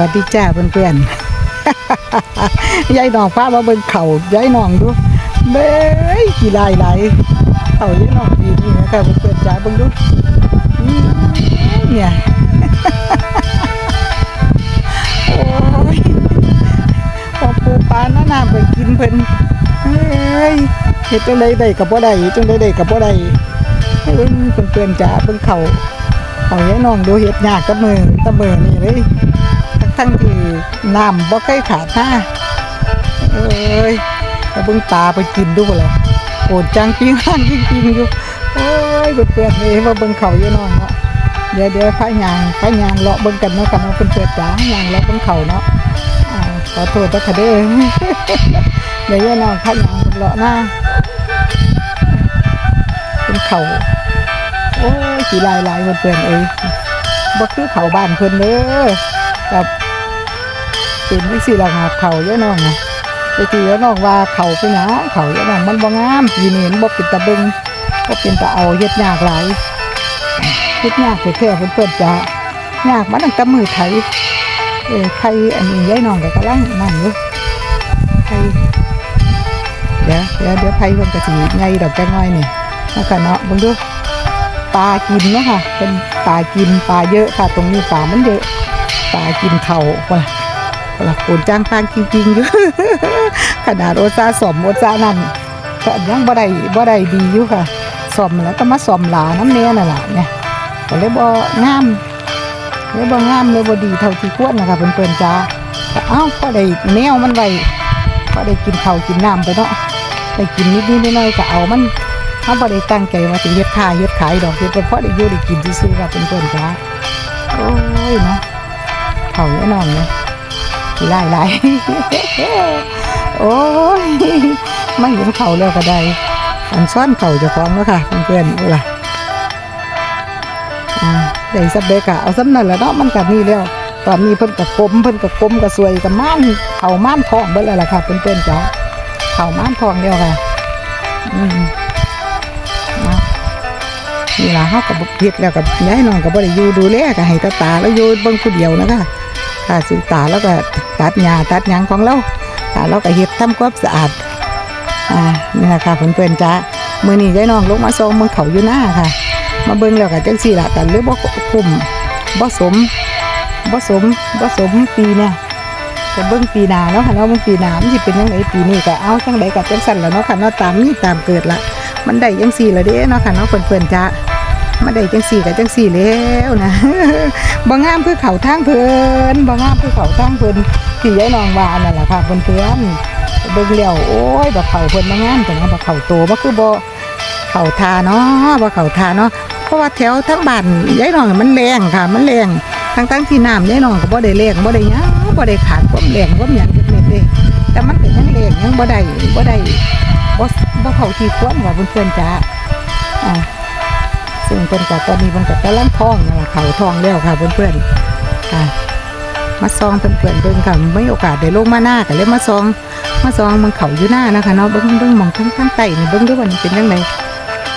วัสดีจ้าเพื่อนๆยายน้องพามาเบิ่งเขายายน้องดูเบ้ยกี่ลายไหลายเขายายน้องดีนี่นะคะเพื่อนๆจ้าเบิ่งดูเนี่ยโอ้ยพอปูปลาหน้าหน้ำไปกินเพิ่นเฮ้ยเฮ็ดจังไดได้กับบ่ได้จังไดได้กับบ่ได้เบิ่งเพื่อนๆจ้าเบิ่งเขาเขายายน้องดูเฮ็ดยากกับมือตะมือนี่เลย ทั้งที่น้ำบ่เคยขาดหน้าเอ้ยแต่เบิ่งตาไปกินดูเลยโอดจังปิ้งห้างจริงๆอยู่โอ้ยเพื่อนๆเลยมาเบิ่งเขาอยู่น้องเนาะเดี๋ยวเดี๋ยวพายางพายางเลาะเบิ่งกันเนาะกันเนาะเพื่อนๆจ๋ายางเลาะเบิ่งเขาเนาะอ่าขอโทษด้วยค่ะเด้อเดี๋ยวย่าน้องพายางเลาะหน้าเป็นเขาโอ้ยกี่ลายลายๆเพื่อนเอ้ยบ่คือเขาบ้านเพิ่นเด้อกับ เป็นวิสิละหาเขาเยอะน้องนะไปตีเยอะน้องว่าเขาเป็นหยังเขาเยอะน้องมันบ่งามปีนี้มันบ่เป็นตะเบิงบ่เป็นตะเอาเฮ็ดยากหลายเฮ็ดยากแท้ๆเพิ่นเพิ่นจะยากมาตั้งแต่มือไถเออไผอันนี้ยายน้องก็กำลังนั่นอยู่ไผเดี๋ยวเดี๋ยวเดี๋ยวไผเพิ่นก็สิใหญ่ดอกจักหน่อยนี่เนาะค่ะเนาะเบิ่งดูปลากินเนาะค่ะเป็นปลากินปลาเยอะค่ะ ตรงนี้ปลามันเยอะปลากินเข่าว่ะ หลักโนจ้างปางจริงๆอยู่ขนาดโอซาสมโอซานั่นก็ยังบ่ได้บ่ได้ดีอยู่ค่ะสมแล้วก็มาสมหลาน้ำเนี้ยน่ะล่ะเนี่ยก็เลยบ่งามเลยบ่งามเลยบ่ดีเท่าที่ควรนะคะเพิ่นๆจ้าก็เอ้าก็ได้แนวมันไว้ก็ได้กินข้าวกินน้ำไปเนาะได้กินนิดๆน่อยๆก็เอามันเฮาบ่ได้ตั้งใจว่าสิเฮ็ดขายเฮ็ดขายดอกเฮ็ดแต่พอได้อยู่ได้กินซื่อๆค่ะเพิ่นๆจ้าโอ้ยเนาะเขาแน่นอนเลย ไล่ไล่โอ้ยไม่เห็นเขาแล้วก็ได้อันซ่อนเขาจะฟ้องแล้วค่ะเพื่อนๆเวลาอ่าได้สับเด็กะเอาสับนั่นแหละเนาะมันกันี่แล้วตอนนี้เพิ่นกับกลมเพิ่นกับกลมกับสวยกับม่านเข่าม่านทองเบิดแล้วล่ะค่ะเพื่อนๆจ้าเข่าม่านทองแล้วค่ะอืมนี่ล่ะเฮากับเฮ็ดแล้วกับย้ายน้องก็บ่ได้อยู่ดูแลก็ให้ตาตาแล้วอยู่เบิ่งผู้เดียวนะคะค่ะสิตาแล้วก็ ตัดหญ้าตัดหยังของเราเราก็เฮ็ดทำความสะอาดอ่านี่แหละค่ะเพื่อนๆจ้ามือนี้ยายน้องลงมาส่งมึงเขาอยู่หน้าค่ะ มาเบิ่งแล้วก็จังซี่ละกันหรือบ่คุ้มบ่สมบ่สมบ่สมปีเนี่ยจะเบิ่งปีหน้าเนาะค่ะเนาะเบิ่งปีหน้ามันสิเป็นจังไดปีนี้ก็เอาจังไดก็จังซั่นล่ะเนาะค่ะเนาะตามนี้ตามเกิดละมันได้จังซี่ละเด้เนาะค่ะเนาะเพื่อนๆจ้า มาได้จังซี่ก็จังซี่แล้วนะบ่งงามคือเขาทางเพลินบ่งงามคือเขาทางเพลินที่ยายนองวานนั่นแหละค่ะเพื่อนๆเบิ่งแล้วโอ้ยบ่เข่าเพิ่นบ่งงามจังนะบ่เข่าโตบ่คือบ่เข่าทาเนาะบ่เข่าทาเนาะเพราะว่าแถวทั้งบ้านยายนองมันแรงค่ะ มันแรงทั้งๆที่น้ำยายนองก็บ่ได้แรงบ่ได้ยังบ่ได้ขาดความแรงความหยังเม็ดเด้แต่มันก็นยังแรงยังบ่ได้บ่ได้บ่บ่เข้าที่ควรว่าเพื่อนๆจ้าอ่า ซึ่งเพิ่นก็ตอนนี้เพิ่นก็กำลังท้องนั่นล่ะเขาท้องแล้วค่ะเพื่อนๆค่ะมาซองเพื่อนๆเบิ่งค่ะไม่โอกาสได้ลงมาหน้าก็เลยมาซองมาซองมึงเขาอยู่หน้านะคะเนาะเบิ่งเบิ่งมองทั้งทั้งไตนี่เบิ่งด้วยวันเป็นจังได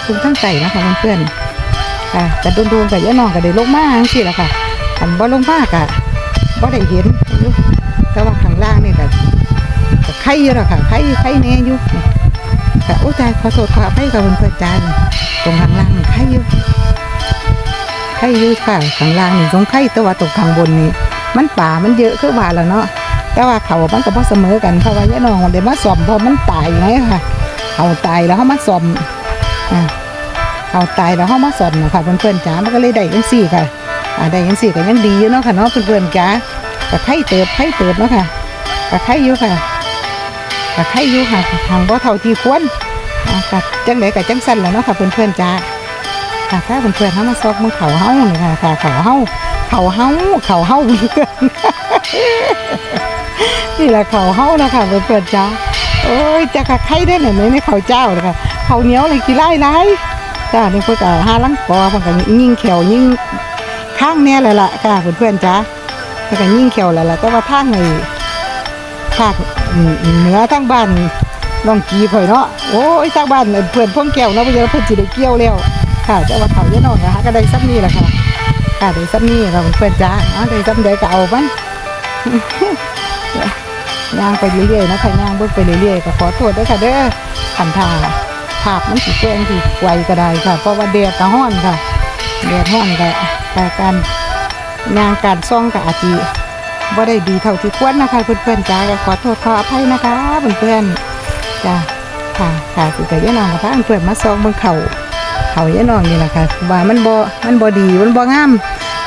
เบิ่งทั้งไตนะคะเพื่อนๆค่ะแต่โดนๆก็ย่าน้องก็ได้ลงมาจังซี่ล่ะค่ะคันบ่ลงมาก็บ่ได้เห็นแต่ว่าข้างล่างนี่ก็ก็ไข่อยู่ล้วค่ะไข่ไข่แน่อยู่ ค่ะโอ้ตายขอโทษขออภัยกับเพื่อนๆจ้าตรงข้างล่างนี่ไข่อยู่ไข่อยู่ค่ะข้างล่างนี่ตรงไข่แต่ว่าตรงข้างบนนี่มันป่ามันเยอะคือว่าแล้วเนาะแต่ว่าเขามันก็บ่เสมอกันเพราะว่ายายน้องมันได้มาซ่อมเพราะมันตายไงค่ะเขาตายแล้วเขามาซ่อมอ่าเขาตายแล้วเขามาซ่อมนะค่ะเพื่อนๆจ๋ามันก็เลยได้จังซี่ค่ะอ่าได้จังซี่ก็ยังดีอยู่เนาะค่ะเนาะเพื่อนๆจ๋าก็ไข่เติบไข่เติบเนาะค่ะก็ไข่อยู่ค่ะ ก็ไข่อยู่ค่ะทางบ่เท่าที่ควรอะจังไดกับจังสั้นแล้วเนาะค่ะเพื่อนๆจ้าค่ะถ้าเพื่อนๆเขามาซอกมือเขาเฮานี่ค่ะค่ะเขาเฮาเขาเฮาเขาเฮาเพื่อนนี่แหละเขาเฮานะคะเพื่อนๆจ้าโอ้ยจะกะไข่ได้หน่อยไหมในเขาเจ้าเลยค่ะเขาเหนียวเลยกี่ไล่ไล่จ้านี่เพื่อนก็ห้าลังกอเพื่อนก็ยิ่งเขียวยิ่งข้างเนี่ยแหละล่ะค่ะเพื่อนๆจ้าเพื่อนก็ยิ่งเขียวแหละล่ะแต่ว่าทางไอ้ภาค เหนือทางบ้านน้องกีข่อยเนาะโอ้ยทางบ้านเพื่อนพ่วงแก้วเนาะเพื่อนเพิ่นสิได้เกี่ยวแล้วค่ะแต่ว่าเขาเยอะหน้องนะคะก็ได้ซ้ำนี่แหละค่ะค่ะได้ซ้ำนี่ค่ะเพื่อนจ้าอ๋อได้ซ้ำเดียวก็เอามันย่างไปเรื่อยๆนะคะย่างเบิ่งไปเรื่อยๆก็ขอโทษด้วยค่ะเด้อขันทาภาพมันสิแจ้งสิไวก็ได้ค่ะ เพราะว่าแดดก็ร้อนค่ะแดดร้อนก็แต่การย่างการซ่องก็อาจจะ บ่ได้ดีเท่าที่ควรนะคะเพื่อนๆจ้าก็ขอโทษขออภัยนะคะเพื่อนๆจ้าค่ะค่ะสิกับย่าน้องกับพาเพื่อนมาซองบิ่งเขาเขาย่าน้องนี่แหละค่ะว่ามันบ่มันบ่ดีมันบ่งาม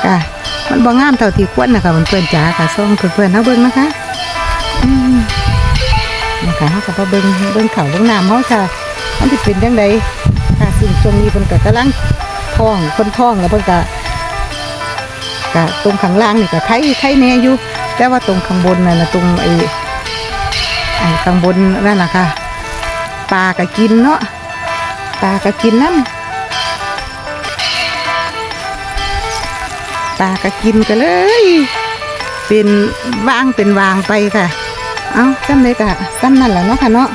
ค่ะมันบ่งามเท่าที่ควรนะคะเพื่อนๆจ้าค่ะซ่องเพื่อนๆเฮาเบิ่งนะคะอืมนะคะเฮาก็มาเบิ่งเบิ่งเขาเบิ่งน้ำเฮาค่ะมันสิเป็นจังไดค่ะซึ่งช่วงนี้เพิ่นก็กำลังท้องเพิ่นท้องแล้วเพิ่นก็ ก็ตรงข้างล่างนี่ก็ไข่ไข่แน่อยู่แต่ว่าตรงข้างบนนั่นนะตรงไอ้ไอ้ข้างบนนั่นน่ะค่ะปลาก็กินเนาะปลาก็กินน้ำปลาก็กินก็เลย เป็นวางเป็นวางไปค่ะ เอาซ้ำเลยกะซ้ำนั่นแหละเนาะค่ะเนาะ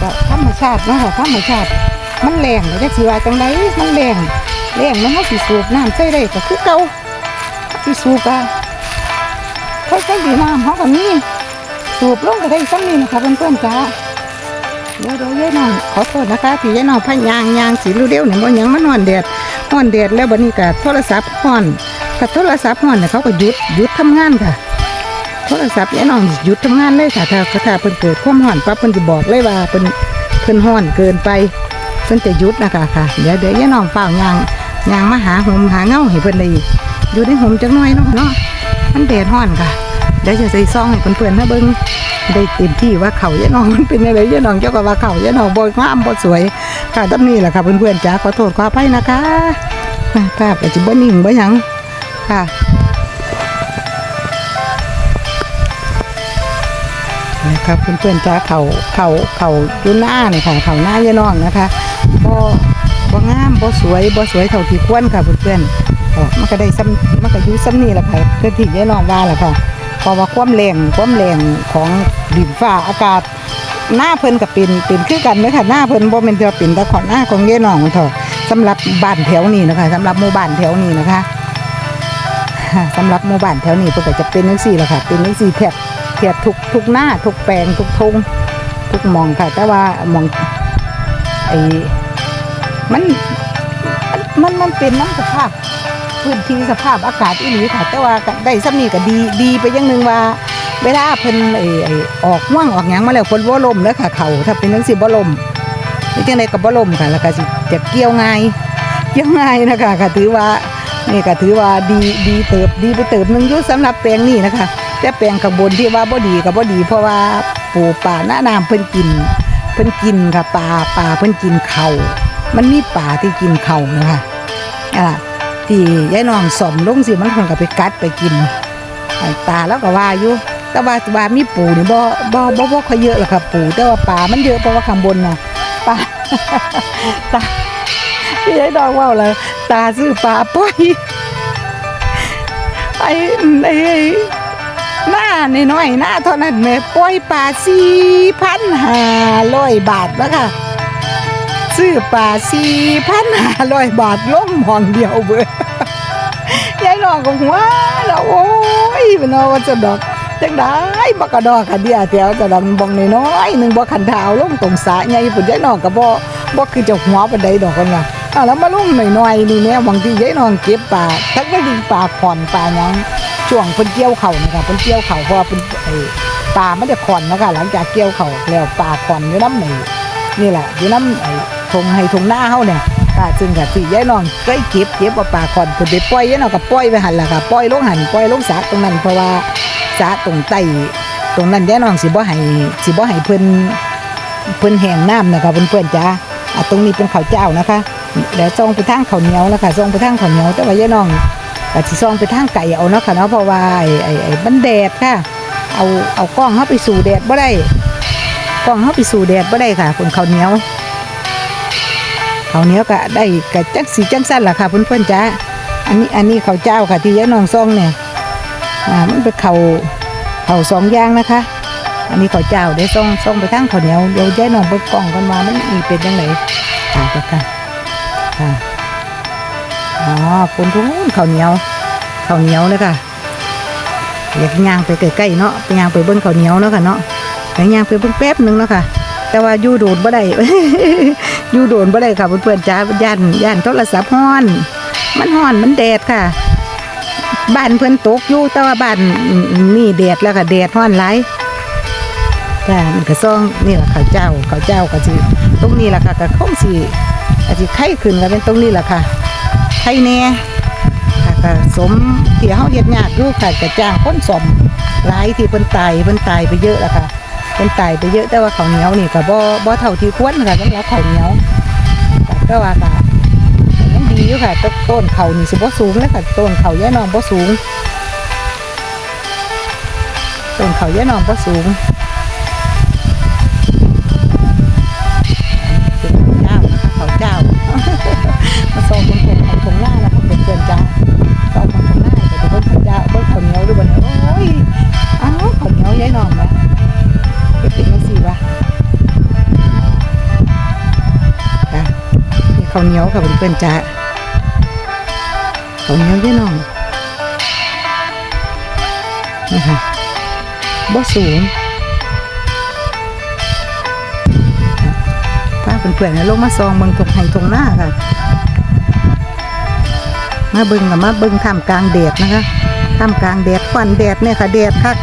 ก็ธรรมชาติเนาะค่ะธรรมชาติ มันแรงเลยจะสิว่าจังไดมันแรงแรงมันเขาสิสูบน้ำใส่ได้ก็คือเก่าสิสูบอะเขาใส่ดีน้ำเขาก็มีสูบลงก็ได้ซ้ำนี่นะคะเพื่อนๆจ้าเดี๋ยวเดี๋ยวเย้น้องขอโทษนะคะที่เย้น้องพะยางยางสีรูเดียวเนี่ยบ่หยังมันนอนแดดนอนแดดแล้วบัดนี้ก็โทรศัพท์ฮ้อนถ้าโทรศัพท์ห่อนเนี่ยเขาก็หยุดหยุดทำงานค่ะโทรศัพท์ยายน้องหยุดทำงานเลยค่ะถ้าถ้าเพิ่นเกิดความห่อนปั๊บเพิ่นจะบอกเลยว่าเพิ่นเพิ่นห่อนเกินไป เพิ่นจะยุดนะคะค่ะ เดี๋ยวเดี๋ยวยาน้องเฝ้ายางยางมาหาหมหาเงาให้เพิ่นได้อยู่ในหมจักหน่อยเนาะเนาะมันแดดห่อนค่ะเดี๋ยวจะใส่ซองให้เพื่อนๆนนะเบิ่งได้เต็มที่ว่าเขายายน้องมันเป็นยังไงยายน้องเจ้าก็ว่าเขายายน้องบ่งามบ่สวยค่ะตำนี้แหละค่ะเพื่อนๆจ๋าขอโทษขออภัยนะคะภาพอาจจะบ่นิ่งบ่หยังค่ะนะครับเพื่อนๆจ้าเขาเขาเขายุ่หน้าเนี่ยค่ะเขาหน้ายายน้องนะคะ บ่บ่งามบ่สวยบ่สวยเท่าที่ควรค่ะเพื่อนๆอ๋อมันก็ได้ซ้ำมันก็อยู่ซ้ำนี่แหละค่ะเพื่อที่ยายน้องว่าแหละค่ะเพราะว่าความแรงความแรงของดินฟ้าอากาศหน้าเพิ่นกับเป็นเป็นคือกันเลยค่ะหน้าเพิ่นบ่แม่นจะเป็นแต่ขอหน้าของเยายน้องเถอะสำหรับบ้านแถวนี้นะคะสำหรับหมู่บ้านแถวนี้นะคะสำหรับหมู่บ้านแถวนี้เพิ่นก็จะเป็นจังซี่แหละค่ะ เป็นจังซี่แทบแทบทุกทุกหน้าทุกแปลงทุกทงทุกมองค่ะ แต่ว่ามองไอ้ มันมันมันเป็นน้ำสภาพพื้นที่สภาพอากาศอีหลีค่ะ แต่ว่าได้ซ้ำนี่ก็ดีดีไปอย่างหนึ่งว่าเวลาเพิ่นไอ้อออกม่วงออกหยังมาแล้วเพิ่นบ่ลมแล้วค่ะเขาถ้าเป็นจังซี่บ่ลมนี่จังไดก็บ่ลมค่ะแล้วก็สิจะเกี่ยวง่ายเกี่ยวง่ายนะคะก็ถือว่านี่ก็ถือว่าดีดีเติบดีไปเติบหนึงอยู่สำหรับแปลงนี้นะคะ แต่แปลงข้างบนที่ว่าบ่ดีก็บ่ดี เพราะว่าปูป่าหน้าน้ำเพิ่นกิน เพิ่นกินค่ะปลาปลาเพิ่นกินเข่า มันมีปลาที่กินเข่านะคะอ่าที่ยายน้องสมลงสิมันคงก็ไปกัดไปกินตาแล้วก็ว่าอยู่แต่ว่าว่ามีปูนี่บ่บ่บ่บ่ค่อยเยอะหรอกค่ะปูแต่ว่าปลามันเยอะเพราะว่าข้างบนน่ะปลาตาที่ยายน้องว่าเลยตาซื้อปลาป่อยไอ้ไอ้หน้าน้อยหน้าเท่านั้นแม่ป่อยปลาสี่พันห้าร้อยบาทแล้วค่ะ ซื้อปลาสี่พันห้าร้อยบาทล้มห้องเดียวเบอยายน้องก็หัวแล้วโอ้ยมันเอาว่าจะดอกจังได้มากกระดอกคันเดียวแถวจะดอกบองน้อยหนึ่งบ่คันเท้าลงตรงสะใหญ่ปุ่นยายน้องก็บ่บ่คือจะหัวปานใดดอกกันว่าอ้าวแล้วมาลงหน่อยๆนี่แม่บางทียายน้องเก็บปลาทั้งก็ดิปลาขอนปลาหยังช่วงเพิ่นเกี่ยวเข่านะคะเพิ่นเกี่ยวเข่าเพราะเพิ่นไอ้ปลามันจะขอนนะคะหลังจากเกี่ยวเข่าแล้วปลาขอนอยู่น้ำนี่นี่แหละอยู่น้ำไอ้ ทงให้ทงหน้าเฮาเนี่ยค่ะซึ่งก็สิยายน้องเคยเก็บเก็บเอาปลาขอนเพิ่นไปปล่อยยายน้องก็ปล่อยไปหันล่ะค่ะปล่อยลงหันปล่อยลงสระตรงนั้นเพราะว่าสาตรงใต้ตรงนั้นแย่น้องสิบ่ให้สิบ่ให้เพิ่นเพิ่นแห้งน้ำนะคะเพื่อนๆจ้าอะตรงนี้เป็นข้าวเจ้านะคะแล้วซองไปทางข้าวเหนียวแล้วค่ะซองไปทางข้าวเหนียวแต่ว่าแย่น้องก็สิซองไปทางไก่เอาเนาะค่ะเนาะเพราะว่าไอ้ไอ้ไอ้มันแดดค่ะ เอาเอากล้องเข้าไปสู่แดดบ่ได้กล้องเข้าไปสู่แดดบ่ได้ค่ะคนข้าวเหนียว เขาเนี้ยก็ได้ก็จังสีจังสั้นล่ะค่ะเพื่อนๆจ้าอันนี้อันนี้เขาเจ้าค่ะที่แย่น้องซองเนี่ยอ่ามันเป็นเขาเขาสองอย่างนะคะ อันนี้เขาเจ้าได้ส่งส่งไปทางเขาเนี้ยเดี๋ยวย้ายน้องเบิกกล่องกันมามันมีเป็นยังไงค่ะค่ะค่ะค่ะอ๋อคนทุกข้าเนี้ยวข้าเนี้ยเลยค่ะอยากย่างไปใกล้ๆเนาะไปย่างไปเบิ่งข้าเนี้ยเนาะค่ะเนาะอยากย่างไปเบิ่งแป๊บนึงเนาะค่ะ แต่ว่าอยู่โดนบ่ได้อยู่โดนบ่ได้ค่ะเพื่อนๆจ้าย่านย่านโทรศัพท์ฮ้อน มันฮ้อนมันแดดค่ะบ้านเพิ่อนตกอยู่แต่ว่าบ้านนี่แดดแล้วค่ะแดดฮ้อนหลจ้ามันก็ซ่องนี่แหละข้าวเจ้าข้าวเจ้าก็สิตรงนี้แหละค่ะก็คงสิอาจสิไข่ขึ้นก็เป็นตรงนี้แหละค่ะไข่แน่ค่ะก็สมเที่เฮาเฮ็ดยากอยู่ค่ะก็จ้างคนสมหลายที่เพิ่นตายเพิ่นตายไปเยอะแล้วค่ะ มันตายไปเยอะแต่ว่าข้าวเหนียวนี่ก็บ่บ่เท่าที่ควรค่ะสำหรับข้าวเหนียวแต่ว่าก็ยังดีอยู่ค่ะต้นเขานี่สิบ่สูงเลยค่ะต้นเขาแย่นองบ่สูงต้นเขาแย่นองบ่สูงาวเหนียวค่ะเพื่อนๆจ้าข้าวเหนียวเยอะน้องนี่ค่ะบ่สูงพาเพื่อนๆนะลงมาซองเบิ่งตกไห้ตรงหน้าค่ะมาเบิงกับมาเบิงท่ามกลางแดดนะคะท่ามกลางแดดควันแดดเนี่ยค่ะแดดคัก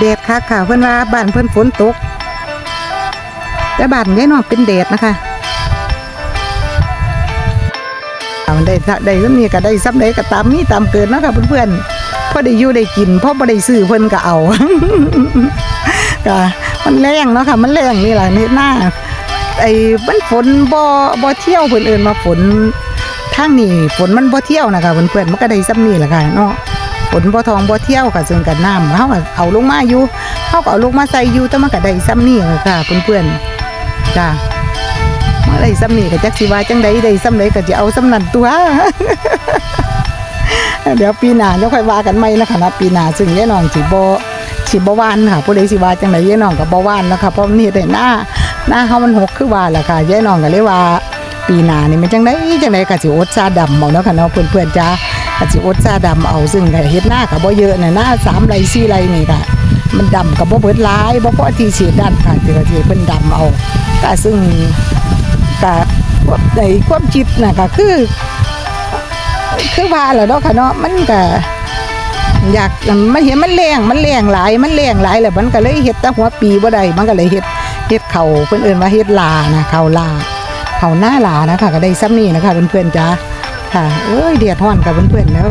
แดดคักค่ะเพื่อนว่าบ้านเพื่อนฝนตกแต่บ้านยายน้องเป็นแดดนะคะ ได้ได้ซ้ำนี้ก็ได้ซ้ำได้ก็ตามมีตามเกินนะค่ะเพื่อนๆพอได้อยู่ได้กินพอบ่ได้ซื้อเพิ่นก็เอาก็มันแรงเนาะค่ะมันแรงนี่แหละนี่หน้าไอ้มันฝนบ่บ่เที่ยวเพิ่นเอิ้นมาฝนทางนี้ฝนมันบ่เที่ยวนะคะเพื่อนๆมันก็ได้ซ้ำนี้แหละค่ะเนาะฝนบ่ทองบ่เที่ยวค่ะซึ่งกันน้ำเฮาก็เอาลงมาอยู่เฮาก็เอาลงมาใส่อยู่แต่มันก็ได้ซ้ำนี้แหละค่ะเพื่อนๆจ้าเมื่อ ไรซ้ำนี่ก็จักสิว่าจังใดใดซ้ำใดก็จะเอาซ้ำนั่นตัว เดี๋ยวปีหน้าแล้วค่อยว่ากันใหม่นะคะนะปีหน้าซึ่งยายน้องสิบ่สิบ่วานค่ะผู้ใดสิว่าจังใดยายน้องก็บ่วานนะคะเพราะมันเฮ็ดให้หน้าหน้าเฮามันหกคือว่าล่ะค่ะยายน้องก็เลยว่าปีหน้านี่มันจังไดจังไดก็สิอดซาดำเอาเนาะค่ะเนาะเพื่อนๆจ้าก็สิอดซาดำเอาซึ่งก็เฮ็ดหน้าก็บ่เยอะน่ะหน้าสามไร่สี่ไร่นี่ก็มันดำก็บ่เบิดหลายบ่พอที่สิด้านค่ะที่ก็สิเพิ่นดำเอาก็ซึ่ง ก็ในความคิดนะก็คือ คือว่าแหละเนาะค่ะเนาะมันก็อยากมันเห็นมันแรงมันแรงหลายมันแรงหลายแล้วมันก็เลยเฮ็ดแต่หัวปีบ่ได้มันก็เลยเฮ็ดเฮ็ดเขาเพิ่อนเอิ้นว่าเฮ็ดลานะเขาลาเขาหน้าลานะคะก็ได้ซ้ำนี้นะคะเพื่อนๆจ้าค่ะเอ้ยเดือดร้อนกับเพื่อนๆแล้ว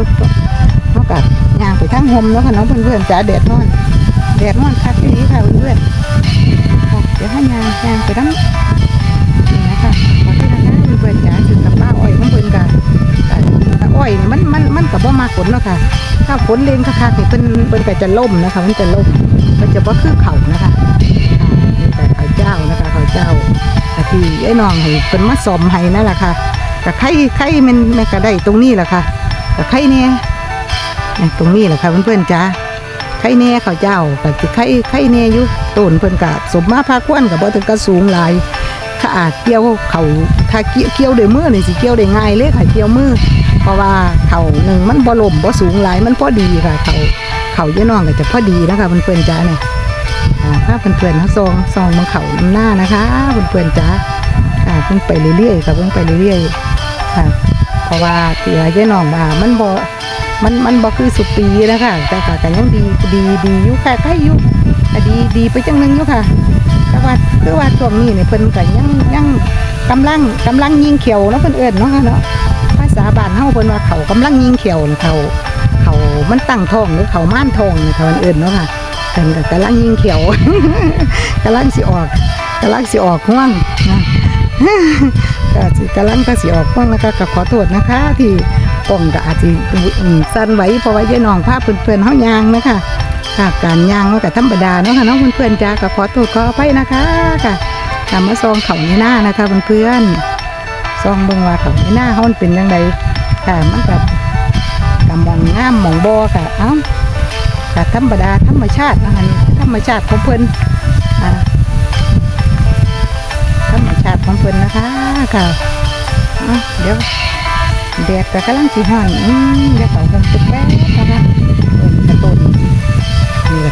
เฮาก็ย่างไปทางห่มเนาะค่ะเนาะเพื่อนๆจ้าแดดร้อนแดดร้อนคักอีหลีค่ะเพื่อนๆค่ะเดี๋ยวให้ย่างย่างไปทาง คะขอที่นะคะมีเพื่อนจ๋าถึงกับป้าอ้อยของเพิ่นกันแต่อ้อยนี่มันมันมันกับบ่มาฝนแล้วค่ะ ถ้าฝนเลงคักๆนี่เพิ่นเพิ่นก็จะล่มนะคะ มันจะล่มมันจะบ่คือเขานะคะนี่แต่ข้าวเจ้านะคะข้าวเจ้าอาที่ไอ้น้องให้เพิ่นมาซ่อมให้นั่นแหละค่ะแต่ไข่ไข่มันมันก็ได้ตรงนี้แหละค่ะแต่ไข่เนี่ยตรงนี้แหละค่ะเพื่อนๆจ้าไข่เนี่ยข้าวเจ้าก็สิไข่ไข่เน่ยอยู่ต้นเพิ่นก็สมมาพาควนก็บ่ถึงกับสูงหลาย ถ้าอาจเกี่ยวเขาถ้าเกี่ยวเดียวด้วยมือนี่สิเกี่ยวได้ง่ายเลยค่ะเกี่ยวมือ เพราะว่าเขาหนึ่งมันบ่ล่มบ่สูงหลายมันพอดีค่ะเขาเขาเยอะน้องก็จะพอดีนะคะเพื่อนๆจ้าเนี่ยอ่าถ้าเพื่อนๆเขาซองซองมันเขาหน้านะคะเพื่อนๆจ้าค่ะเพิ่งไปเรื่อยๆค่ะเพิ่งไปเรื่อยๆค่ะเพราะว่าที่ว่าเยอะน้องมามันบ่มันมันบ่คือสุปีนะคะแต่ค่ะก็ยังดีดีดีอยู่ค่ะใกล้อยู่ดีดีไปจังหนึงอยู่ค่ะ แต่ว่าคือว่าช่วงนี้เนี่ยเพิ่นก็ยังยังกำลังกำลังยิงเขียวเนาะเพิ่นเอิ้นเนาะเนาะภาษาบ้านเฮาเพิ่นว่าเขากำลังยิงเขียวนี่เขาเขามันตั้งท้องหรือเขาม่านท้องเนี่ยเขาเอิ้นเนาะค่ะเพิ่นก็กำลังยิงเขียวกำลังสิออกกำลังสิออกห่วงนะก็กำลังก็สิออกห่วงแล้วก็ก็ขอโทษนะคะ ที่กล้องก็อาจสิอืมสั่นไหวเพราะว่ายายน้องพาเพื่อนๆเฮายางนะคะ ค่ะการย่างมันก็ธรรมดาเนาะค่ะน้องเพื่อนๆจ้าก็ขอโทษขออภัยนะคะค่ะทำมาซองเขาในหน้านะคะเพื่อนๆซองเบิ่งว่าเขาในหน้าเขามันเป็นยังไงค่ะมันกับกับมองงามมองบอค่ะเอ้าค่ะธรรมดาธรรมชาตินะคะนี่ธรรมชาติของเพื่อนธรรมชาติของเพื่อนนะคะค่ะเดี๋ยวแดดก็กำลังสิฮ้อนอืมเดี๋ยวเขาคงตึกแป๊บนะคะ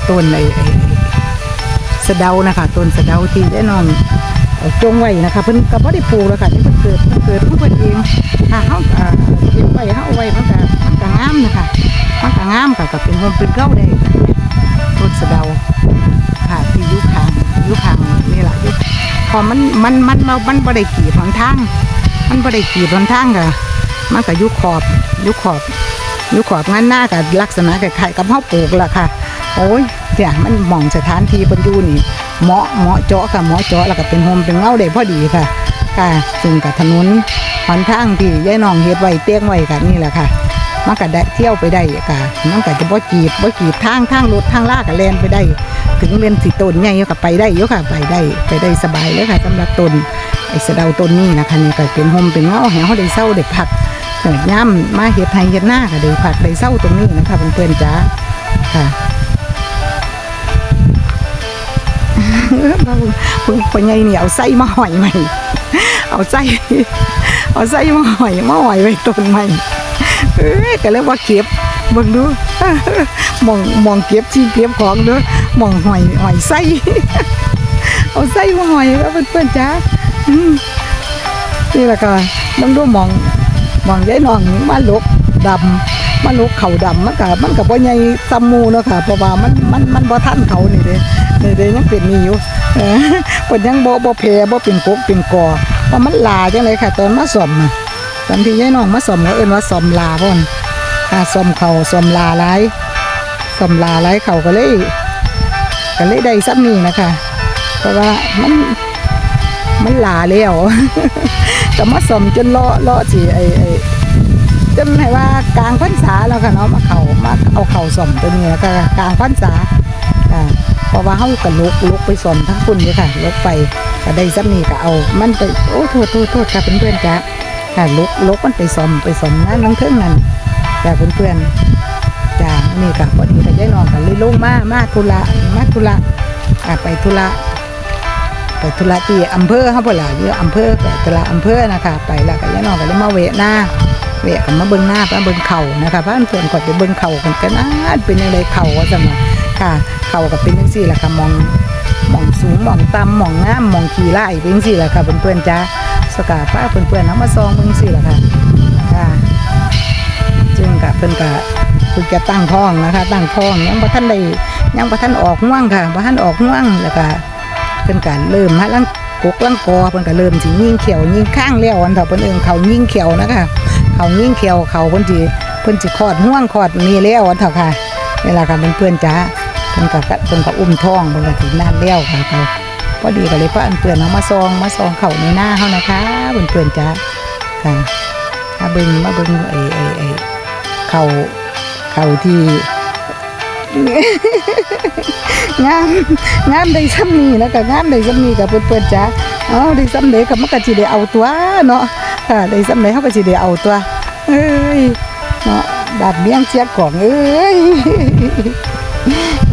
ต้นไอ้ไอ้สะเดานะคะต้นสะเดาที่ได้น้องจงไว้นะคะเพิ่นก็บ่ได้ปลูกแล้วค่ะนี่เพิ่นเกิดเพิ่นเกิดของเพิ่นเองถ้าเฮาอ่าเก็บไว้เฮาเอาไว้มันก็มันก็งามนะคะมันก็งามก็ก็เป็นโฮมเป็นเก้าได้ต้นสะเดาค่ะที่อยู่ข้างอยู่ข้างนี่ล่ะอยู่พอมันมันมันมันมันบ่ได้กีดหนทาง มันบ่ได้กีดหนทางก็มันก็อยู่ขอบอยู่ขอบอยู่ขอบงั้นหน้ากับลักษณะคล้ายๆกับเฮาปลูกล่ะค่ะ โอ้ยเนี่ยมันหมองสถานที่บนอยู่นี่เหมาะเหมาะเจาะค่ะเหมาะเจาะแล้วก็เป็นโฮมเป็นเงาได้พอดีค่ะ ค่ะซึ่งกับถนนหนทางที่ยายน้องเฮ็ดไว้เตี้ยงไว้ค่ะนี่แหละค่ะมันก็ได้เที่ยวไปได้ค่ะมันก็จะบ่จีบบ่จีบทางทางรถทางลากก็แล่นไปได้ ถึงเป็นสิต้นใหญ่ก็ไปได้อยู่ค่ะไปได้ไปได้สบายเลยค่ะสำหรับต้นไอ้สะเดาต้นนี้นะคะนี่ก็เป็นโฮมเป็นเงาให้เฮาได้เศร้าได้พักเกิดย่ำมาเฮ็ดไห้เฮ็ดหน้าก็ได้พักได้เศร้าตรงนี้นะคะเพื่อนๆจ้าค่ะ พึ่งปใหญ่นี่ยเอาไส้มาหอยใหม่ เอาไส้เอาไส้มาหอยมาหอยไว้ต้นใหม่เอ้ยก็เลยว่าเก็บเบิ่งดูมองมองเก็บที่เก็บของด้อมองหอยหอยไส้เอาไส้มาหอยแล้วเพื่อนๆจ้าอืมนี่แหละก็มันดูมองมองยายน้องมาลกดำมาลกเขาดำมันก็มันก็บ่ใหญ่ซ้ำมูเนาะค่ะเพราะว่ามันมันมันบ่ทันเขานี่เด้นี่เด้ยังเป็นนี่อยู่ เออเพิ่นยังโบ่บ่แพ้บ่เป็นกกเป็นกอว่ามันลาจังไดค่ะ ตอนมาซ่อมตอนที่ยายน้องมาซ่อมก็เอิ้นว่าซ่อมลาพ่นค่ะซ่อมเขาซ่อมลาหลายซ่อมลาหลเขาก็เลยก็เลยได้ซ้ำนี้นะคะ เพราะว่ามันมันลาแล้วก็มาซ่อมจนเลาะเลาะสิไอ้ไอ้จนให้ว่ากลางพรรษาแล้วค่ะเนาะมาเข้ามาเอาเข่าซ่อมตัวนี้แล้วก็กลางพรรษาอ่า เพราะว่าเฮาก็ลุกลุกไปสอมทั้งคุณเลยค่ะลุกไปก็ได้ซ้ำนี่ก็เอา มันไปโอ้โทษโทษโทษค่ะเพื่อนๆจ้ะค่ะลุกลุกมันไปสอมไปสอมงานน้องเทิงนั่นจ้ะเพื่อนๆจ้ะนี่ก็พอดีกับยายน้องก็เลยลงมามาธุระมาธุระอะไปธุระไปธุระที่อำเภอเฮาบ่ล่ะอยู่อำเภอไปธุระอำเภอนะคะไปแล้วก็ยายน้องก็เลยมาเวะหน้าเวะกันมาเบิ่งหน้ามาเบิ่งเข่านะคะพาเพื่อนๆก็ไปเบิ่งเข่ากันกันนะเป็นจังไดเข่าว่าซั่นน่ะค่ะ เขาก็เป็นจังซี่แหละค่ะมองมองสูงมองต่ำมองงามมองขี้ไล่เป็นจังซี่แหละค่ะเพื่อนๆจ้าสกาฟ้าเพื่อนๆเอามาซองเป็นจังซี่แหละค่ะค่ะจึงกะเพิ่อนกะเพิ่นจะตั้งท้องนะคะ ตั้งท้องยังบ่ทันได้ยังบ่ทันออกห่วงค่ะบ่ทันออกห่วงแล้วก็เพิ่อนก็เริ่มฮะลังกกลังกอเพิ่นก็เริ่มสิยิงเขียวยิงข้างแล้วอันเถาเพิ่นเอิ้นเขายิงเขียวนะคะเขายิงเขียวเขาเพิ่นสิเพิ่นสิคลอดห่วงคลอดนี่แล้วอันเถาค่ะเวลาค่ะเพื่อนๆจ้า เพิ่นก็กะเพิ่นก็อุ้มท้องเพิ่นก็ถึงน้ำเลี้ยวค่ะเขาพอดีก็เลยพราอันเพื่อนเอามาซองมาซองเข่าในหน้าเฮานะคะเพื่อนจ้าค่ะมาเบิ่งมาเบิ่งไอ้ไอ้ไอ้เข่าเข่าที่งามงามได้ซ้ำนี้นะก็งามได้ซ้ำนี้กับเพื่อนๆจ้าเอาได้ซ้ำไหนก็มันก็สิได้เอาตัวเนาะค่ะได้ซ้ำไหนเฮาก็สิได้เอาตัวเอ้ยเนาะดาดเบี้ยงเสียของเอ้ย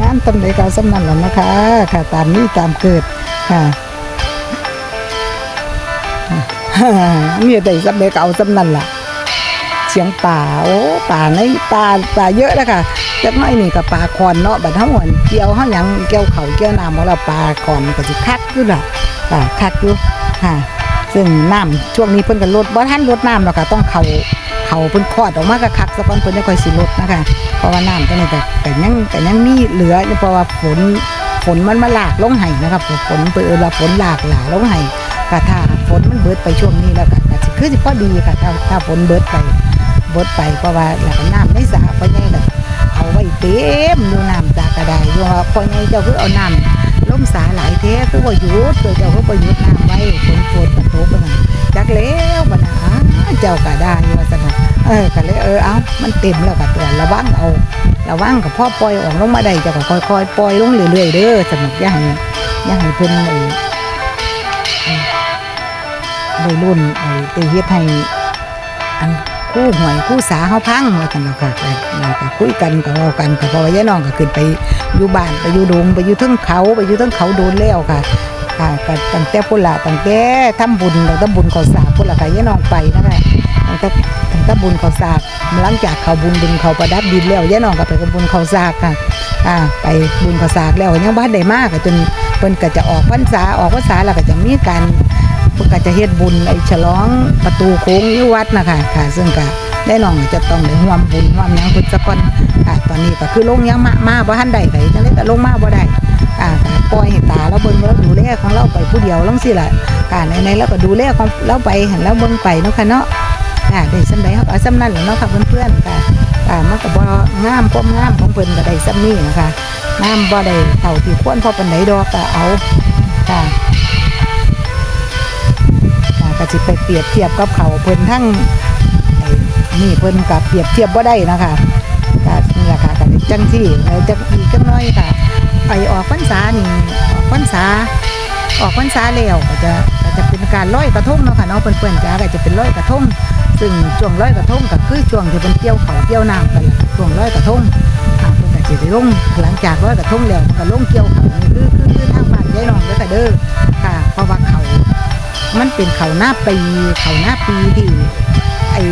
งานตำไหนก็เอาสำนันแล้วนะคะ ค่ะตามนี้ตามเกิดค่ะนี่ได้สำเร็จก็เอาสำนันล่ะ เสียงป่าโอ้ป่าในป่าป่าเยอะแล้วค่ะจักน้อยนี่กับป่าคอนเนาะบัดเฮาหวนเกี่ยวเฮาหยังเกี่ยวเขาเกี่ยวน้ำของเราป่าคอนก็สิคักอยู่ล่ะป่าคักอยู่ค่ะ ซึ่งน้ำช่วงนี้เพิ่นก็ลดบ่ทันลดน้ำแล้วค่ะต้องเขา เขาเพิ่นคลอดออกมาก็คักซะก่อนเพิ่นจะค่อยสิลดนะคะเพราะว่าน้ำตัวนี้ก็ก็ยังก็ยังมีเหลืออยู่เพราะว่าฝนฝนมันมาหลากลงไห้นะครับฝนเปิดเออละฝนหลากหลาลงไห้ก็ถ้าฝนมันเบิดไปช่วงนี้แล้วก็ก็สิคือสิพอดีค่ะถ้าถ้าฝนเบิดไปเบิดไปเพราะว่าแล้วก็น้ำในสระพ่อใหญ่น่ะเอาไว้เต็มอยู่น้ำจากกระไดอยู่ว่าพ่อใหญ่เจ้าคือเอาน้ำล้มสาหลายเทคือว่าหยุดตัวเจ้าคือบ่หยุดน้ำไว้ฝนฝนมันตกไปนั่นจักแล้วบัดน่ะอ้าเจ้าก็ได้ เออก็เลยเออเอามันเต็มแล้วก็ตัวระวังเอาระวังกับพ่อปล่อยออกลงมาได้จะก็ค่อยๆปล่อยลงเรื่อยๆเด้อสนุกอย่าให้อย่าให้เพิ่นไอ้ไอ้วัยรุ่นไอ้ไปเฮ็ดให้อันคู่หวยคู่สาเฮาพังว่าซั่นเนาค่ะก็แล้วก็คุยกันก็เว้ากันก็พราะว่ายายน้องก็ขึ้นไปอยู่บ้านไปอยู่ดงไปอยู่เทิงเขาไปอยู่เทิงเขาโดนแล้วค่ะค่ะก็ตั้งแต่พุ่นละตั้งแต่ทำบุญเราทำบุญขอสาพุ่นละค่ะยายน้องไปนะคะตั้งแต่ กับบุญเขาวสากหลังจากเขาบุญบุญเขาประดับดินแล้วย่าน้องก็ไปกับบุญเขาวสากค่ะอ่าไปบุญเขาวสากแล้วยังบ้านได้มากจนเพิ่นก็จะออกพรรษาออกพรรษาแล้วก็จะมีการเพิ่นก็จะเฮ็ดบุญไอ้ฉลองประตูโค้งอยู่วัดนะคะค่ะ ซึ่งก็ได้น้องจะต้องได้ร่วมบุญร่วมหยังเพิ่นสักคนค่ะตอนนี้ก็คือลงยังมามาบ่ทันได้ไผจังได๋ก็ลงมาบ่ได้อ่าก็ปล่อยให้ตาแล้วเบิ่งแล้วดูแลของเราไปผู้เดียวลังสิล่ะค่ะในๆแล้วก็ดูแลของเราไปหันแล้วเบิ่งไปเนาะค่ะเนาะ ค่ะได้สำใดเฮาก็เอาสำนั้นแหละเนาะค่ะเพื่อนๆค่ะค่ะมันก็บ่งามความงามของเพิ่นก็ได้ซ้ำนี้นะคะงามบ่ได้เท่าที่ควรพอปานใดดอกก็เอาค่ะค่ะก็สิไปเปรียบเทียบกับเขาเพิ่นทั้งไอ้นี่เพิ่นก็เปรียบเทียบบ่ได้นะคะก็นี่แหละค่ะก็จังที่แล้วจักอีกจังน้อยค่ะไปออกพรรษานี่ออกพรรษาออกพรรษาแล้วก็จะก็จะเป็นการลอยกระทงเนาะค่ะเนาะเพื่อนๆจ้าก็จะเป็นลอยกระทง ซึ่งช่วงลอยกระทงก็คือช่วงที่เป็นเกี่ยวเขาเกี่ยวน้ำกันล่ะช่วงลอยกระทงอ่าเพิ่นก็จะได้ลงหลังจากลอยกระทงแล้วก็ลงเกี่ยวเขานี่คือคือคือทางบ้านยายน้องเด้อค่ะเด้อค่ะเพราะว่าเขา มันเป็นเขาหน้าปีเขาหน้าปีที่ไอ้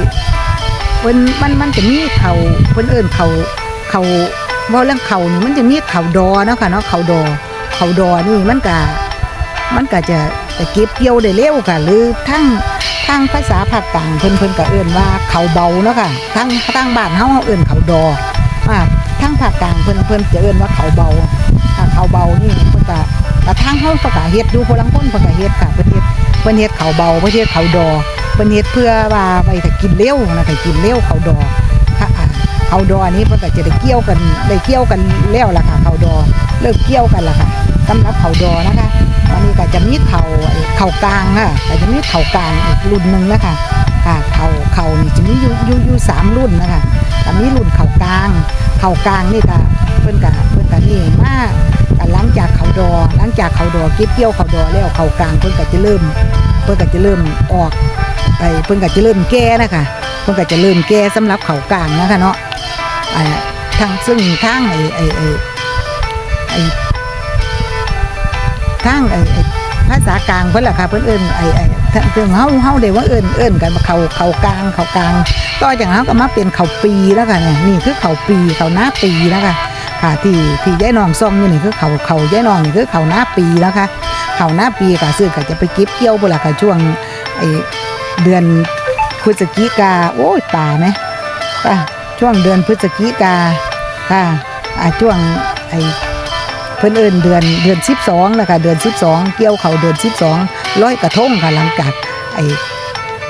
เพิ่นมันมันจะมีเขาเพิ่นเอิ้นเขาเขาเว่าเรื่องเขานี่มันจะมีเขาดอเนาะค่ะเนาะเขาดอ เขาดอนี่มันก็มันก็จะจะเก็บเกี่ยวได้เร็วค่ะ หรือทั้ง ทางภาษาภาคกลางเพิ่นเพิ่นก็เอื่นว่าเขาเบาเนาะค่ะทั้งทั้งบ้านเฮาเอื่นเขาดออ่าทั้งภาคกลางเพิ่นเพิ่นจะเอื่นว่าเขาเบาถ้าเขาเบานี่เพิ่นก็กระทั่งเฮาเพิ่นก็เฮ็ดดูพลังคนเพิ่นก็เฮ็ดค่ะเพิ่นเฮ็ดเพิ่นเฮ็ดเขาเบาเพิ่นเฮ็ดเขาดอเพิ่นเฮ็ดเพื่อว่าไว้ถ้ากินเร็วนะถ้ากินเร็วเขาดอค่ะอ่าเขาดอนี้เพิ่นก็จะได้เกี่ยวกันได้เกี่ยวกันแล้วล่ะค่ะเขาดอเลิกเกี่ยวกันล่ะค่ะ สำหรับเขาดอนะคะอันนี้ก็จะมีเข่าเข่ากลางค่ะก็จะมีเข่ากลางอีกรุ่นหนึ่งนะคะค่ะเข่าเข่านี่จะมีอยู่อยู่อยู่สามรุ่นนะคะก็มีรุ่นเข่ากลาง เข่ากลางนี่ก็เพิ่นก็เพิ่นก็นี่มากหลังจากเขาดอหลังจากเขาดอเก็บเกี่ยวเขาดอแล้วเข่ากลางเพิ่นก็จะเริ่ม เพิ่นก็จะเริ่มออกไอ้เพิ่นก็จะเริ่มแก่นะคะเพิ่นก็จะเริ่มแก่สำหรับเข่ากลางนะคะเนาะอ่าทางซึ่งทางไอ้ไอ้ไอ้ ทางไอ้ภาษากลางเพิ่นล่ะค่ะเพิ่นเอิ้นไอ้ไอ้เรื่องเฮาเฮาได้ว่าเอิ้นเอิ้นกันว่าเขาเขากลางเขากลางต่อจากนั้นก็มาเป็นเขาปีแล้วค่ะเนี่ยนี่คือเขาปีเขาหน้าปีนะคะค่ะที่ที่ยายน้องซ่อมอยู่นี่คือเขาเขายายน้องนี่คือเขาหน้าปีนะคะเขาหน้าปีก็ซึ่งก็จะไปเก็บเกี่ยวพุ่นล่ะค่ะช่วงไอ้เดือนพฤศจิกาโอ้ยตาไหมค่ะช่วงเดือนพฤศจิกาค่ะอ่าช่วงไอ้ เพิ่นเอิ้นเดือนเดือน 12นะคะเดือน 12 เกี่ยวเขาเดือน 12ร้อยกระทงค่ะหลังจากไอ้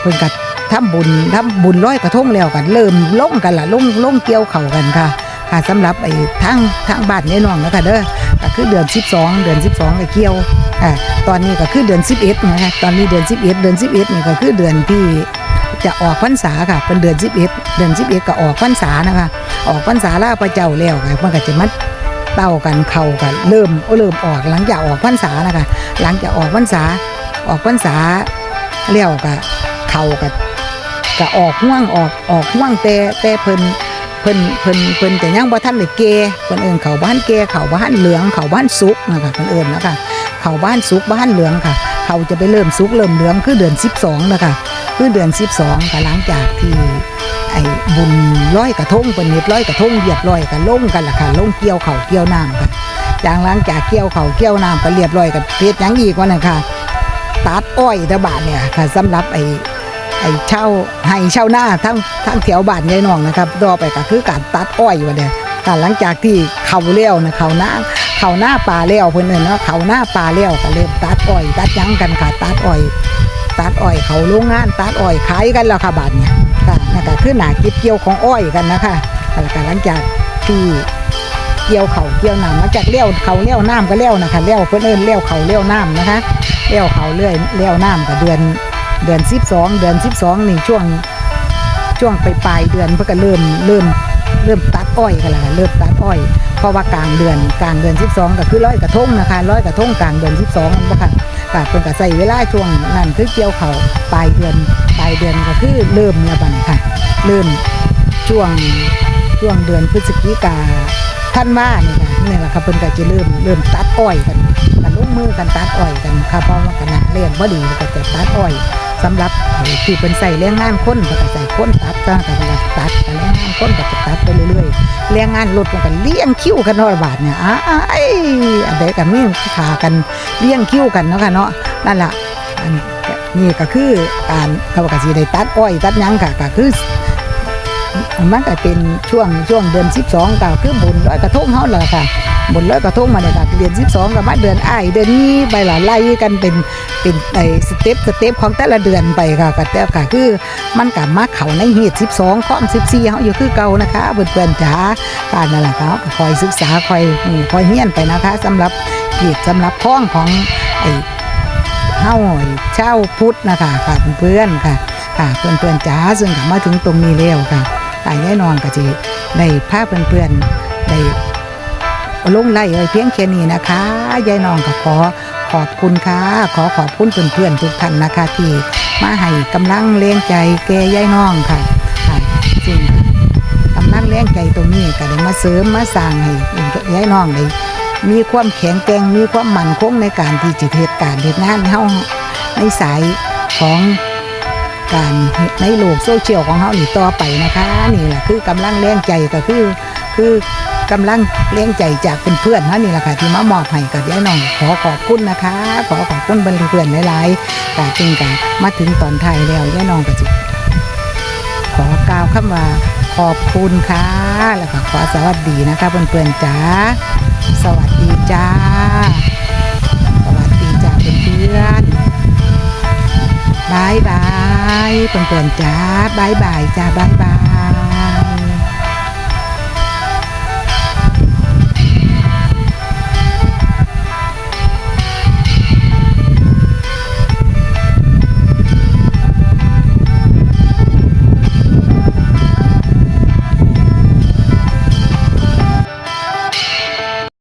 เพิ่นก็ทำบุญทำบุญร้อยกระทงแล้วกันเริ่มลงกันละลงลงเกี่ยวเขากันค่ะ ค่ะสำหรับไอ้ทางทางบ้านยายน้องนะคะเด้อก็คือเดือน 12 เดือน 12ก็เกี่ยวอ่าตอนนี้ก็คือเดือน 11นะคะตอนนี้เดือน 11 เดือน 11นี่ก็คือเดือนที่จะออกพรรษาค่ะเป็นเดือน 11 เดือน 11 ก็ออกพรรษานะคะ ออกพรรษาลาพระเจ้าแล้วค่ะมันก็จะมา เต้ากันเข้ากันเริ่มเริ่มออกหลังจากออกพรรษานะคะหลังจากออกพรรษาออกพรรษาแล้วก็เข้ากันก็ออกห่วงออกออกห่วงแต่แต่เพิ่นเพิ่นเพิ่นเพิ่นแต่ยังบ่ทันได้เกเพิ่นเอิ้นเขาบ้านเกเขาบ้านเหลืองเขาบ้านสุกนะคะเพิ่นเอิ้นนะคะเขาบ้านสุกบ้านเหลืองค่ะ เขาจะไปเริ่มสุกเริ่มเหลืองคือเดือน 12นะคะคือเดือน 12ก็หลังจากที่ ไอ้บุญร้อยกระทงเป็นเน็ดร้อยกระทงเหยียบร้อยกันลงกันล่ะค่ะลงเกี่ยวเข่าเกี่ยวน้ำค่ะจากหลังจากเกี่ยวเข่าเกี่ยวน้ำก็เรียบร้อยกันเพชรยังอีกวันนึงค่ะตัดอ้อยตะบาทเนี่ยค่ะสำหรับไอ้ไอ้เช่าให้เช่าหน้าทั้งทั้งแถวบ้านยายน้องนะครับต่อไปก็คือการตัดอ้อยวันเนี่ยค่ะหลังจากที่เขาเลี้ยวนะเขาหน้าเขาหน้าป่าเลี้ยวเพิ่นเอิ้นเนาะเขาหน้าป่าเลี้ยวก็เริ่มตัดอ้อย ตัดยังกันค่ะตัดอ้อย ตัดอ้อยเขาโรงงานตัดอ้อยขายกันแล้วค่ะบาท ค่ะก็คือหนาเก็บเกี่ยวของอ้อยกันนะคะแล้วก็หลังจากที่เกี่ยวเขาเกี่ยวน้ำมาจากเลี้ยวเขาเลี้ยวน้ำก็เลี้ยวนะคะเลี้ยวเพื่อนเอิ้นเลี้ยวเขาเลี้ยวน้ำนะคะเลี้ยวเขาเลื่อยเลี้ยวน้ำก็เดือนเดือนสิบสองเดือนสิบสองนี่ช่วงช่วงไปปลายเดือนเพื่อก็เริ่มเริ่มเริ่มตัดอ้อยกันแล้วค่ะเริ่มตัดอ้อยเพราะว่ากลางเดือนกลางเดือน 12 ก็คือร้อยกระทงนะคะร้อยกระทงกลางเดือน 12นั่นบ่ค่ะก็เพิ่นก็ใส่เวลาช่วงนั้นคือเกี่ยวเขาปลายเดือน ปลายเดือนก็คือเริ่มเนี่ยบันค่ะ เริ่มช่วงช่วงเดือนพฤศจิกาท่านว่านี่ค่ะนี่แหละค่ะเพิ่นก็จะเริ่มเริ่มตัดอ้อยกันกันลงมือกันตัดอ้อยกันค่ะเพราะว่าขณะเลี้ยงบ่ดีก็จะตัดอ้อยสำหรับไอ้ที่เป็นใส่แรงงานคนก็ใส่คนตัดก็ก็ตัดแต่แรงงานคนก็จะตัดไปเรื่อยๆแรงงานรถมันเลี้ยงคิ้วกันนาะบาทเนี่ยอ้ายอันใดก็มีขากันเลี้ยงคิ้วกันเนาะค่ะเนาะนั่นแหละอัน นี่ก็คือการเขาก็สิได้ตัดอ้อยตัดยังค่ะก็คือมันก็เป็นช่วงช่วงเดือน12ก็คือบุญร้อยกระทงเฮาแหละค่ะบุญร้อยกระทงมาเนี่ยก็เดือน12ก็มาเดือนอ้ายเดือนนี้ไปละไล่กันเป็นเป็นไอ้สเต็ปสเต็ปของแต่ละเดือนไปค่ะก็แต่ก็คือมันก็มาเข้าในเหตุ12ข้อ14เฮาอยู่คือเก่านะคะเพื่อนๆจ๋าการนั่นแหละครับคอยศึกษาคอยคอยเฮียนไปนะคะสำหรับเหตุสำหรับข้องของไอ้ เฮ้าไอ้เช่าพุทธนะคะค่ะเพื่อนๆค่ะค่ะเพื่อนๆจ๋าซึ่งก็มาถึงตรงนี้แล้วค่ะตายายนองก็จะได้พาเพื่อนๆได้ลงไล่ไว้เพียงแค่นี้นะคะยายนองก็ขอขอบคุณค่ะ ขอขอบคุณเพื่อนๆทุกท่านนะคะ ที่มาให้กำลังแรงใจแกยายน้องค่ะค่ะซึ่งกำลังแรงใจตรงนี้ก็ได้มาเสริมมาสร้างให้ยายน้องได้ มีความแข็งแกร่งมีความมั่นคงในการที่จะเหตุการณ์เหตุงานเฮาในสายของการในโลกโซเชียลของเขานี่ต่อไปนะคะนี่แหละคือกำลังแรงใจก็คือคือกำลังแรงใจจากเพื่อนๆนะนี่แหละค่ะที่มามอบให้กับยายน้องขอขอบคุณนะคะ ขอขอบคุณเพื่อนๆหลายๆแต่จริงกันมาถึงตอนไทยแล้วยายน้องก็จะขอกล่าวคำว่าขอบคุณค่ะ แล้วก็ขอสวัสดีนะคะเพื่อนๆจ้า สวัสดีจ้า สวัสดีจ้าเพื่อนๆบายบายเพื่อนๆจ้าบายบายจ้าบายบาย